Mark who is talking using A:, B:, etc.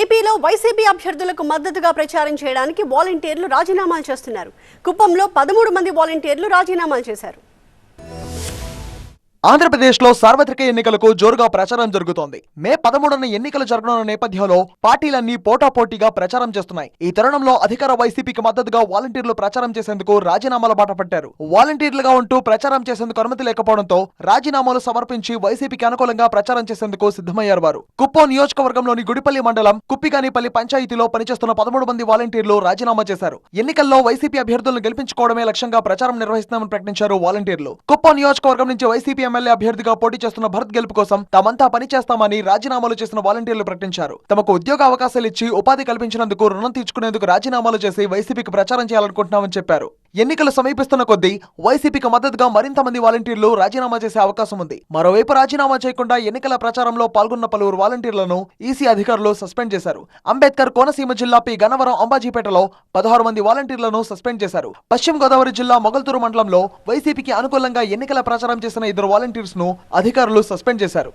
A: ఏపీలో వైసీపీ అభ్యర్థులకు మద్దతుగా ప్రచారం చేయడానికి వాలంటీర్లు రాజీనామాలు చేస్తున్నారు. కుప్పంలో పదమూడు మంది వాలంటీర్లు రాజీనామాలు చేశారు.
B: ఆంధ్రప్రదేశ్లో సార్వత్రిక ఎన్నికలకు జోరుగా ప్రచారం జరుగుతోంది. మే పదమూడున ఎన్నికలు జరగనున్న నేపథ్యంలో పార్టీలన్నీ పోటాపోటీగా ప్రచారం చేస్తున్నాయి. ఈ తరుణంలో అధికార వైసీపీకి మద్దతుగా వాలంటీర్లు ప్రచారం చేసేందుకు రాజీనామాల బాట పట్టారు వాలంటీర్లుగా ఉంటూ ప్రచారం చేసేందుకు అనుమతి లేకపోవడంతో రాజీనామాలు సమర్పించి వైసీపీకి అనుకూలంగా ప్రచారం చేసేందుకు సిద్ధమయ్యారు వారు. కుప్పం నియోజకవర్గంలోని గుడిపల్లి మండలం కుప్పిగానిపల్లి పంచాయతీలో పనిచేస్తున్న పదమూడు మంది వాలంటీర్లు రాజీనామా చేశారు. ఎన్నికల్లో వైసీపీ అభ్యర్థులను గెలిపించుకోవడమే లక్ష్యంగా ప్రచారం నిర్వహిస్తామని ప్రకటించారు వాలంటీర్లు. కుప్పం నియోజకవర్గం నుంచి వైసీపీ ఎమ్మెల్యే అభ్యర్థిగా పోటీ చేస్తున్న భరత్ గెలుపు కోసం తమంతా పనిచేస్తామని రాజీనామాలు చేసిన వాలంటీర్లు ప్రకటించారు. తమకు ఉద్యోగ అవకాశాలు ఇచ్చి ఉపాధి కల్పించినందుకు రుణం తీర్చుకునేందుకు రాజీనామాలు చేసి వైసీపీకి ప్రచారం చేయాలనుకుంటున్నామని చెప్పారు. ఎన్నికలు సమీపిస్తున్న కొద్దీ వైసీపీకి మద్దతుగా మరింత మంది వాలంటీర్లు రాజీనామా చేసే అవకాశం ఉంది. మరోవైపు రాజీనామా చేయకుండా ఎన్నికల ప్రచారంలో పాల్గొన్న పలువురు వాలంటీర్లను ఈసీ అధికారులు సస్పెండ్ చేశారు. అంబేద్కర్ కోనసీమ జిల్లా పి. గన్నవరం అంబాజీపేటలో పదహారు మంది వాలంటీర్లను సస్పెండ్ చేశారు. పశ్చిమ గోదావరి జిల్లా మొగల్తూరు మండలంలో వైసీపీకి అనుకూలంగా ఎన్నికల ప్రచారం చేసిన ఇద్దరు వాలంటీర్స్ను అధికారులు సస్పెండ్ చేశారు.